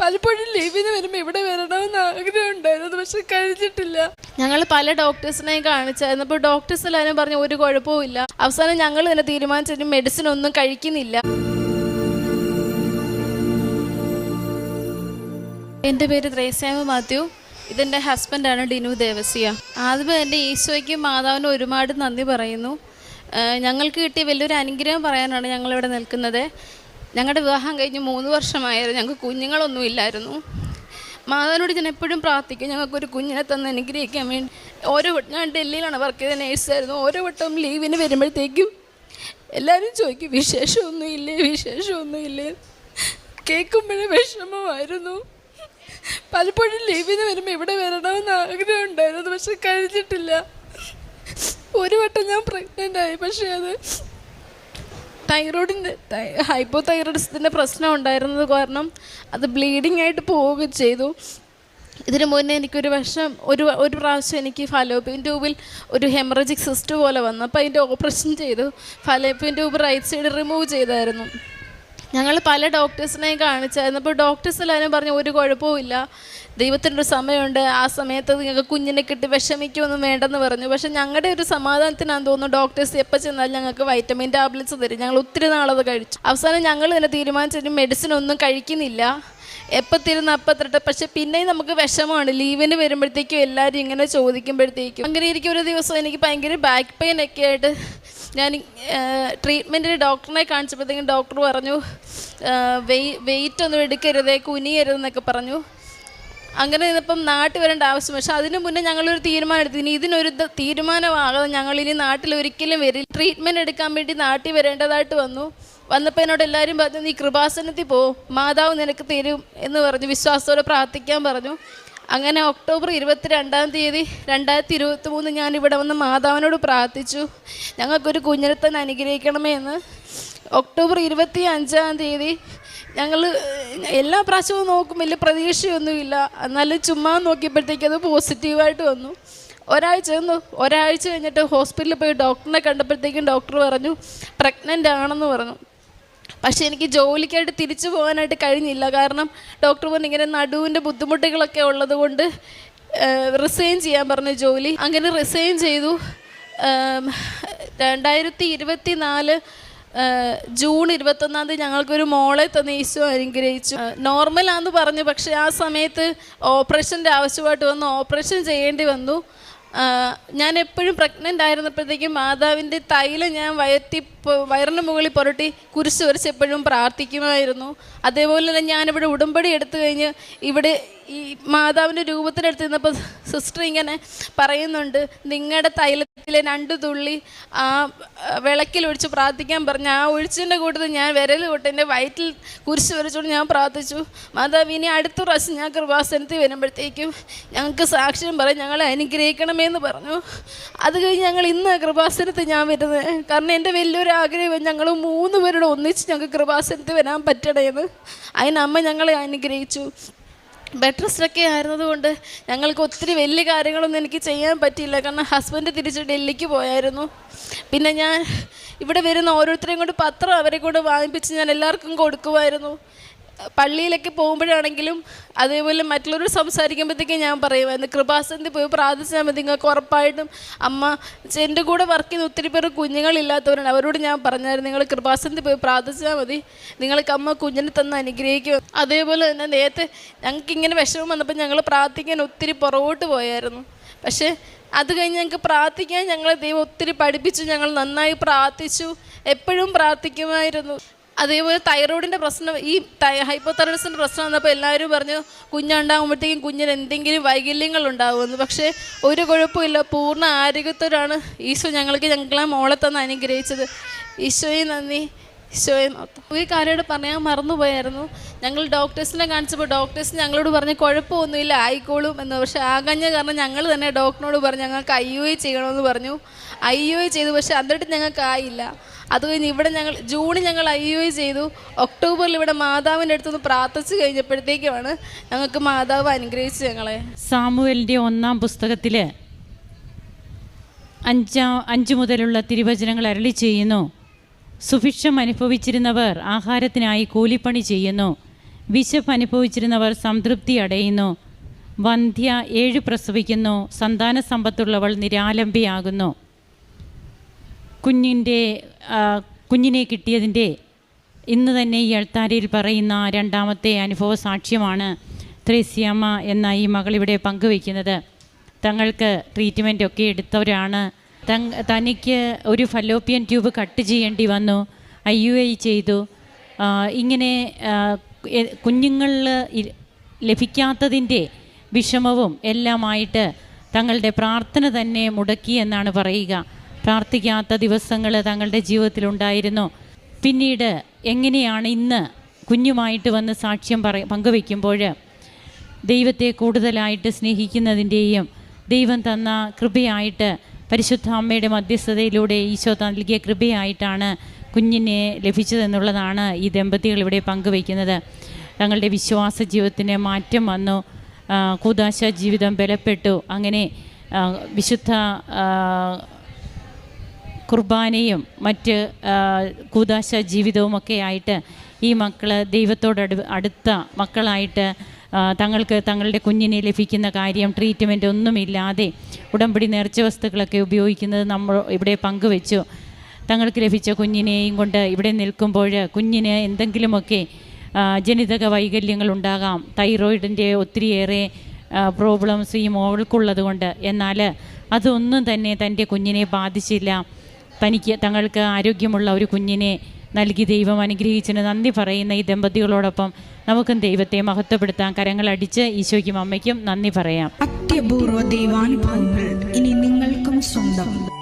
പലപ്പോഴും ലീവിന് വരുമ്പോൾ ഇവിടെ വരണമെന്ന് ആഗ്രഹം ഉണ്ടായിരുന്നു. പക്ഷെ കഴിഞ്ഞിട്ടില്ല. ഞങ്ങൾ പല ഡോക്ടേഴ്സിനെയും കാണിച്ചായിരുന്നു. അപ്പോൾ ഡോക്ടേഴ്സ് എല്ലാവരും പറഞ്ഞു ഒരു കുഴപ്പവും ഇല്ല. അവസാനം ഞങ്ങൾ തന്നെ തീരുമാനിച്ചിട്ട് മെഡിസിൻ ഒന്നും കഴിക്കുന്നില്ല. എന്റെ പേര് ത്രേസ്യാമ മാത്യു. ഇതെന്റെ ഹസ്ബൻഡാണ് ഡിനു ദേവസിയ. ആദ്യമേ എന്റെ ഈശോയ്ക്കും മാതാവിനും ഒരുപാട് നന്ദി പറയുന്നു. ഞങ്ങൾക്ക് കിട്ടിയ വലിയൊരു അനുഗ്രഹം പറയാനാണ് ഞങ്ങളിവിടെ നിൽക്കുന്നത്. ഞങ്ങളുടെ വിവാഹം കഴിഞ്ഞ് മൂന്ന് വർഷമായിരുന്നു ഞങ്ങൾക്ക് കുഞ്ഞുങ്ങളൊന്നും ഇല്ലായിരുന്നു മാതാവിനോട് ഞാൻ എപ്പോഴും പ്രാർത്ഥിക്കും ഞങ്ങൾക്കൊരു കുഞ്ഞിനെ തന്ന് അനുഗ്രഹിക്കാൻ വേണ്ടി. ഓരോ ഞാൻ ഡൽഹിയിലാണ് വർക്ക് ചെയ്ത നേഴ്സായിരുന്നു ഓരോ വട്ടവും ലീവിന് വരുമ്പോഴത്തേക്കും എല്ലാവരും ചോദിക്കും വിശേഷമൊന്നും ഇല്ലേ വിശേഷമൊന്നും ഇല്ലേ കേൾക്കുമ്പോഴേ വിഷമമായിരുന്നു. പലപ്പോഴും ലീവിന് വരുമ്പോൾ ഇവിടെ വരണമെന്ന് ആഗ്രഹം ഉണ്ടായിരുന്നു പക്ഷെ കഴിഞ്ഞിട്ടില്ല. ഒരു വട്ടം ഞാൻ പ്രഗ്നന്റ് ആയി പക്ഷേ അത് തൈറോയിഡിന്റെ ഹൈപ്പോ തൈറോയിഡിസത്തിന്റെ പ്രശ്നം ഉണ്ടായിരുന്നത് കാരണം അത് ബ്ലീഡിംഗ് ആയിട്ട് പോവുകയും ചെയ്തു. ഇതിനു മുന്നേ എനിക്കൊരു വർഷം ഒരു ഒരു പ്രാവശ്യം എനിക്ക് ഫലോപ്പിൻ ട്യൂബിൽ ഒരു ഹെമറജിക് സിസ്റ്റ് പോലെ വന്നു. അപ്പോൾ അതിന്റെ ഓപ്പറേഷൻ ചെയ്തു. Fallopian tube right side remove ചെയ്തായിരുന്നു. ഞങ്ങൾ പല ഡോക്ടേഴ്സിനെയും കാണിച്ചായിരുന്നു. അപ്പോൾ ഡോക്ടേഴ്സ് എല്ലാവരും പറഞ്ഞു ഒരു കുഴപ്പവും ഇല്ല. ദൈവത്തിന്റെ ഒരു സമയമുണ്ട്. ആ സമയത്ത് നിങ്ങൾക്ക് കുഞ്ഞിനെ കിട്ടി വിഷമിക്കൊന്നും വേണ്ടെന്ന് പറഞ്ഞു. പക്ഷെ ഞങ്ങളുടെ ഒരു സമാധാനത്തിനാന്ന് തോന്നുന്നു ഡോക്ടേഴ്സ് എപ്പോൾ ചെന്നാലും ഞങ്ങൾക്ക് വൈറ്റമിൻ ടാബ്ലറ്റ്സ് തരും. ഞങ്ങൾ ഒത്തിരി നാളത് കഴിച്ചു. അവസാനം ഞങ്ങൾ തന്നെ തീരുമാനിച്ചിട്ട് മെഡിസിൻ ഒന്നും കഴിക്കുന്നില്ല. എപ്പോൾ തിരുന്ന് അപ്പം തരട്ടെ പക്ഷെ പിന്നെയും നമുക്ക് വിഷമമാണ്. ലീവിന് വരുമ്പോഴത്തേക്കും എല്ലാവരും ഇങ്ങനെ ചോദിക്കുമ്പോഴത്തേക്കും അങ്ങനെ ഇരിക്കും ഒരു ദിവസം എനിക്ക് ഭയങ്കര ബാക്ക് പെയിൻ ഒക്കെ ആയിട്ട് ഞാൻ ട്രീറ്റ്മെന്റിന് ഡോക്ടറിനെ കാണിച്ചപ്പോഴത്തേക്കും ഡോക്ടർ പറഞ്ഞു വെയ് വെയിറ്റ് ഒന്നും എടുക്കരുതേ കുനിയരുതെന്നൊക്കെ പറഞ്ഞു. അങ്ങനെ ഇന്നിപ്പം നാട്ടിൽ വരേണ്ട ആവശ്യം പക്ഷെ അതിന് മുന്നേ ഞങ്ങളൊരു തീരുമാനം എടുത്തു. ഇനി ഇതിനൊരു തീരുമാനമാകാതെ ഞങ്ങൾ ഇനി നാട്ടിൽ ഒരിക്കലും വരില്ല. ട്രീറ്റ്മെന്റ് എടുക്കാൻ വേണ്ടി നാട്ടിൽ വരേണ്ടതായിട്ട് വന്നു. വന്നപ്പോൾ എന്നോട് എല്ലാവരും പറഞ്ഞു നീ കൃപാസനത്തിൽ പോ മാതാവ് നിനക്ക് തരും എന്ന് പറഞ്ഞു. വിശ്വാസത്തോടെ പ്രാർത്ഥിക്കാൻ പറഞ്ഞു. അങ്ങനെ ഒക്ടോബർ ഇരുപത്തി രണ്ടാം തീയതി രണ്ടായിരത്തി ഇരുപത്തി മൂന്ന് ഞാൻ ഇവിടെ വന്ന് മാതാവിനോട് പ്രാർത്ഥിച്ചു. ഞങ്ങൾക്കൊരു കുഞ്ഞിനെ അനുഗ്രഹിക്കണമേ എന്ന്. ഒക്ടോബർ ഇരുപത്തി അഞ്ചാം തീയതി ഞങ്ങൾ എല്ലാ പ്രാവശ്യവും നോക്കും വലിയ പ്രതീക്ഷയൊന്നുമില്ല. എന്നാലും ചുമ്മാ നോക്കിയപ്പോഴത്തേക്ക് അത് പോസിറ്റീവായിട്ട് വന്നു. ഒരാഴ്ച വന്നു ഒരാഴ്ച കഴിഞ്ഞിട്ട് ഹോസ്പിറ്റലിൽ പോയി ഡോക്ടറിനെ കണ്ടപ്പോഴത്തേക്കും ഡോക്ടർ പറഞ്ഞു പ്രഗ്നന്റ് ആണെന്ന് പറഞ്ഞു. പക്ഷേ എനിക്ക് ജോലിക്കായിട്ട് തിരിച്ചു പോകാനായിട്ട് കഴിഞ്ഞില്ല. കാരണം ഡോക്ടർ പറഞ്ഞു ഇങ്ങനെ നടുവിന്റെ ബുദ്ധിമുട്ടുകളൊക്കെ ഉള്ളതുകൊണ്ട് റിസൈൻ ചെയ്യാൻ പറഞ്ഞു ജോലി. അങ്ങനെ റിസൈൻ ചെയ്തു. രണ്ടായിരത്തി ഇരുപത്തി നാല് ജൂൺ ഇരുപത്തൊന്നാം തീയതി ഞങ്ങൾക്കൊരു മോളെ തന്നെ ഈശോ അനുഗ്രഹിച്ചു നോർമലാന്ന് പറഞ്ഞു. പക്ഷേ ആ സമയത്ത് ഓപ്പറേഷന്റെ ആവശ്യമായിട്ട് വന്നു ഓപ്പറേഷൻ ചെയ്യേണ്ടി വന്നു. ഞാൻ എപ്പോഴും പ്രഗ്നന്റ് ആയിരുന്നപ്പോഴത്തേക്കും മാതാവിന്റെ തൈലം ഞാൻ വയറ്റി വയറിന് മുകളിൽ പുരട്ടി കുരിശ് വരച്ച് എപ്പോഴും പ്രാർത്ഥിക്കുമായിരുന്നു. അതേപോലെ തന്നെ ഞാനിവിടെ ഉടമ്പടി എടുത്തു കഴിഞ്ഞ് ഇവിടെ ഈ മാതാവിന്റെ രൂപത്തിലെടുത്ത് നിന്നപ്പോൾ സിസ്റ്റർ ഇങ്ങനെ പറയുന്നുണ്ട് നിങ്ങളുടെ തൈലത്തിലെ രണ്ട് തുള്ളി ആ വിളക്കിൽ ഒഴിച്ച് പ്രാർത്ഥിക്കാൻ പറഞ്ഞു ആ ഒഴിച്ചിന്റെ കൂട്ടത്തിൽ ഞാൻ വിരൽ തൊട്ട് എന്റെ വയറ്റിൽ കുരിശ് വരച്ചുകൊണ്ട് ഞാൻ പ്രാർത്ഥിച്ചു. മാതാവ് ഇനി അടുത്ത പ്രാവശ്യം ഞാൻ കൃപാസനത്തിൽ വരുമ്പോഴത്തേക്കും ഞങ്ങൾക്ക് സാക്ഷ്യം പറയും ഞങ്ങളെ അനുഗ്രഹിക്കണമെന്ന് പറഞ്ഞു. അത് കഴിഞ്ഞ് ഞങ്ങൾ ഇന്ന് കൃപാസനത്തിൽ ഞാൻ വരുന്നത്. കാരണം എന്റെ വലിയൊരു ആഗ്രഹം ഞങ്ങൾ മൂന്ന് പേരോട് ഒന്നിച്ച് ഞങ്ങൾക്ക് കൃപാസനത്തിൽ വരാൻ പറ്റണേന്ന്. അതിനമ്മ ഞങ്ങളെ അനുഗ്രഹിച്ചു. ബെഡ് റെസ്റ്റൊക്കെ ആയിരുന്നതുകൊണ്ട് ഞങ്ങൾക്ക് ഒത്തിരി വലിയ കാര്യങ്ങളൊന്നും എനിക്ക് ചെയ്യാൻ പറ്റിയില്ല. കാരണം ഹസ്ബൻഡ് തിരിച്ച് ഡൽഹിക്ക് പോയായിരുന്നു. പിന്നെ ഞാൻ ഇവിടെ വരുന്ന ഓരോരുത്തരെയും കൊണ്ട് പത്രം അവരെ കൊണ്ട് വാങ്ങിപ്പിച്ച് ഞാൻ എല്ലാവർക്കും കൊടുക്കുമായിരുന്നു. പള്ളിയിലൊക്കെ പോകുമ്പോഴാണെങ്കിലും അതേപോലെ മറ്റുള്ളവർ സംസാരിക്കുമ്പോഴത്തേക്കും ഞാൻ പറയുമായിരുന്നു കൃപാസനത്തിൽ പോയി പ്രാർത്ഥിച്ചാൽ മതി നിങ്ങൾക്ക് ഉറപ്പായിട്ടും അമ്മ എന്റെ കൂടെ വർക്ക് ചെയ്യുന്ന ഒത്തിരി പേർ കുഞ്ഞുങ്ങളില്ലാത്തവരാണ്. അവരോട് ഞാൻ പറഞ്ഞായിരുന്നു നിങ്ങൾ കൃപാസനത്തിൽ പോയി പ്രാർത്ഥിച്ചാൽ മതി നിങ്ങൾക്ക് അമ്മ കുഞ്ഞിനെ തന്ന് അനുഗ്രഹിക്കും. അതേപോലെ തന്നെ നേരത്തെ ഞങ്ങൾക്ക് ഇങ്ങനെ വിഷമം വന്നപ്പോൾ ഞങ്ങൾ പ്രാർത്ഥിക്കാൻ ഒത്തിരി പുറകോട്ട് പോയായിരുന്നു. പക്ഷേ അത് കഴിഞ്ഞ് ഞങ്ങൾക്ക് പ്രാർത്ഥിക്കാൻ ഞങ്ങളെ ദൈവം ഒത്തിരി പഠിപ്പിച്ചു ഞങ്ങൾ നന്നായി പ്രാർത്ഥിച്ചു എപ്പോഴും പ്രാർത്ഥിക്കുമായിരുന്നു. അതേപോലെ തൈറോയിഡിന്റെ പ്രശ്നം ഈ ഹൈപ്പോ തൈറോയിഡ്സിന്റെ പ്രശ്നം വന്നപ്പോൾ എല്ലാവരും പറഞ്ഞു കുഞ്ഞുണ്ടാകുമ്പോഴത്തേക്കും കുഞ്ഞിന് എന്തെങ്കിലും വൈകല്യങ്ങൾ ഉണ്ടാകുമെന്ന് പക്ഷേ ഒരു കുഴപ്പമില്ല. പൂർണ ആരോഗ്യത്തോടാണ് ഈശോ ഞങ്ങൾക്ക് ഞങ്ങളെ മോളെ തന്നെ അനുഗ്രഹിച്ചത്. ഈശോയെ നന്ദി. ഈശോയെ ഈ കാര്യമായിട്ട് പറയാൻ മറന്നുപോയായിരുന്നു. ഞങ്ങൾ ഡോക്ടേഴ്സിനെ കാണിച്ചപ്പോൾ ഡോക്ടേഴ്സ് ഞങ്ങളോട് പറഞ്ഞ് കുഴപ്പമൊന്നുമില്ല ആയിക്കോളും എന്ന്. പക്ഷേ ആകഞ്ഞ കാരണം ഞങ്ങൾ തന്നെ ഡോക്ടറിനോട് പറഞ്ഞു ഞങ്ങൾക്ക് ഐ യു ഐ ചെയ്യണമെന്ന് പറഞ്ഞു. ഐ യു ഐ ചെയ്തു പക്ഷേ എന്നിട്ട് ഞങ്ങൾക്ക് ആയില്ല. അത് കഴിഞ്ഞ് ഇവിടെ ഞങ്ങൾ ജൂണിൽ ഞങ്ങൾ ഐ യു ഐ ചെയ്തു. ഒക്ടോബറിൽ ഇവിടെ മാതാവിന്റെ അടുത്തുനിന്ന് പ്രാർത്ഥിച്ചു കഴിഞ്ഞപ്പോഴത്തേക്കുമാണ് ഞങ്ങൾക്ക് മാതാവ് അനുഗ്രഹിച്ചു ഞങ്ങളെ. സാമുവലിന്റെ ഒന്നാം പുസ്തകത്തിൽ അഞ്ചാം അഞ്ച് മുതലുള്ള തിരുവചനങ്ങൾ അരളി ചെയ്യുന്നു. സുഭിക്ഷം അനുഭവിച്ചിരുന്നവർ ആഹാരത്തിനായി കൂലിപ്പണി ചെയ്യുന്നു. വിശപ്പ് അനുഭവിച്ചിരുന്നവർ സംതൃപ്തി അടയുന്നു. വന്ധ്യ ഏഴ് പ്രസവിക്കുന്നു. സന്താന സമ്പത്തുള്ളവൾ നിരാലംബിയാകുന്നു. കുഞ്ഞിന്റെ കുഞ്ഞിനെ കിട്ടിയതിന്റെ ഇന്ന് തന്നെ ഈ അൾത്താരയിൽ പറയുന്ന രണ്ടാമത്തെ അനുഭവ സാക്ഷ്യമാണ് ത്രേസ്യാമ്മ എന്ന ഈ മകൾ ഇവിടെ പങ്കുവയ്ക്കുന്നത്. തങ്ങൾക്ക് ട്രീറ്റ്മെന്റ് ഒക്കെ എടുത്തവരാണ്. തനിക്ക് ഒരു ഫലോപ്പിയൻ ട്യൂബ് കട്ട് ചെയ്യേണ്ടി വന്നു. ഐ യു ഐ ചെയ്തു. ഇങ്ങനെ കുഞ്ഞുങ്ങളിൽ ലഭിക്കാത്തതിന്റെ വിഷമവും എല്ലാമായിട്ട് തങ്ങളുടെ പ്രാർത്ഥന തന്നെ മുടക്കി എന്നാണ് പറയുക. പ്രാർത്ഥിക്കാത്ത ദിവസങ്ങൾ തങ്ങളുടെ ജീവിതത്തിലുണ്ടായിരുന്നു. പിന്നീട് എങ്ങനെയാണ് ഇന്ന് കുഞ്ഞുമായിട്ട് വന്ന് സാക്ഷ്യം പറ പങ്കുവെക്കുമ്പോൾ ദൈവത്തെ കൂടുതലായിട്ട് സ്നേഹിക്കുന്നതിന്റെയും ദൈവം തന്ന കൃപയായിട്ട് പരിശുദ്ധ അമ്മയുടെ മധ്യസ്ഥതയിലൂടെ ഈശോ നൽകിയ കൃപയായിട്ടാണ് കുഞ്ഞിനെ ലഭിച്ചതെന്നുള്ളതാണ് ഈ ദമ്പതികൾ ഇവിടെ പങ്കുവയ്ക്കുന്നത്. തങ്ങളുടെ വിശ്വാസ ജീവിതത്തിന് മാറ്റം വന്നു. കൂതാശ ജീവിതം ബലപ്പെട്ടു. അങ്ങനെ വിശുദ്ധ കുർബാനയും മറ്റ് കൂതാശ കൂദാശ ജീവിതവും ഒക്കെ ആയിട്ട് ഈ മക്കൾ ദൈവത്തോട് അടുത്ത മക്കളായിട്ട് തങ്ങൾക്ക് തങ്ങളുടെ കുഞ്ഞിനെ ലഭിക്കുന്ന കാര്യം ട്രീറ്റ്മെന്റ് ഒന്നുമില്ലാതെ ഉടമ്പടി നേർച്ച വസ്തുക്കളൊക്കെ ഉപയോഗിക്കുന്നത് നമ്മൾ ഇവിടെ പങ്കുവെച്ചു. തങ്ങൾക്ക് ലഭിച്ച കുഞ്ഞിനെയും കൊണ്ട് ഇവിടെ നിൽക്കുമ്പോൾ കുഞ്ഞിന് എന്തെങ്കിലുമൊക്കെ ജനിതക വൈകല്യങ്ങൾ ഉണ്ടാകാം. തൈറോയിഡിന്റെ ഒത്തിരിയേറെ പ്രോബ്ലംസ് ഈ മോൾക്കുള്ളത് കൊണ്ട്. എന്നാൽ അതൊന്നും തന്നെ തന്റെ കുഞ്ഞിനെ ബാധിച്ചില്ല. തനിക്ക് തങ്ങൾക്ക് ആരോഗ്യമുള്ള ഒരു കുഞ്ഞിനെ നൽകി ദൈവം അനുഗ്രഹിച്ചതിന് നന്ദി പറയുന്ന ഈ ദമ്പതികളോടൊപ്പം നമുക്കും ദൈവത്തെ മഹത്വപ്പെടുത്താൻ കരങ്ങളടിച്ച് ഈശോയ്ക്കും അമ്മയ്ക്കും നന്ദി പറയാം. അത്യപൂർവ ദൈവാനുഭവങ്ങൾ ഇനി നിങ്ങൾക്കും സ്വന്തം.